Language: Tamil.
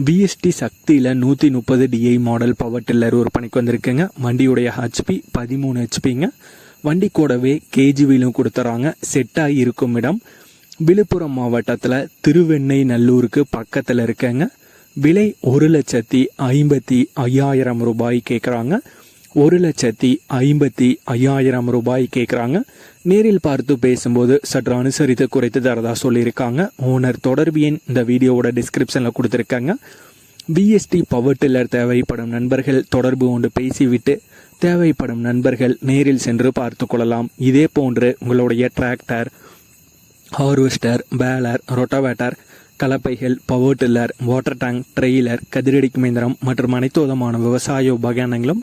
பிஎஸ்டி சக்தியில் நூற்றி முப்பது டிஐ மாடல் பவர் டில்லர் ஒரு பணிக்கு வந்திருக்குங்க. வண்டியுடைய ஹெச்பி பதிமூணு ஹெச்பிங்க வண்டி கூடவே கேஜிவிலும் கொடுத்துறாங்க. செட்டாகி இருக்கும் இடம். விழுப்புரம் மாவட்டத்தில் திருவெண்ணை நல்லூருக்கு பக்கத்தில் இருக்கங்க. விலை ஒரு லட்சத்தி ஐம்பத்தி ஐயாயிரம் ரூபாய் கேட்குறாங்க ஒரு லட்சத்தி ஐம்பத்தி ஐயாயிரம் ரூபாய் கேட்குறாங்க நேரில் பார்த்து பேசும்போது சற்று அனுசரித்து குறைத்து தரதா சொல்லியிருக்காங்க. ஓனர் தொடர்பு எண் இந்த வீடியோவோட டிஸ்கிரிப்ஷனில் கொடுத்துருக்காங்க. பிஎஸ்டி பவர் டில்லர் தேவைப்படும் நண்பர்கள் தொடர்பு கொண்டு பேசிவிட்டு தேவைப்படும் நண்பர்கள் நேரில் சென்று பார்த்து கொள்ளலாம். இதே போன்று உங்களுடைய tractor harvester baler rotavator கலப்பைகள் power tiller water tank trailer கதிரடிக்கு இயந்திரம் மற்றும் அனைத்து விதமான விவசாய உபகரணங்களும்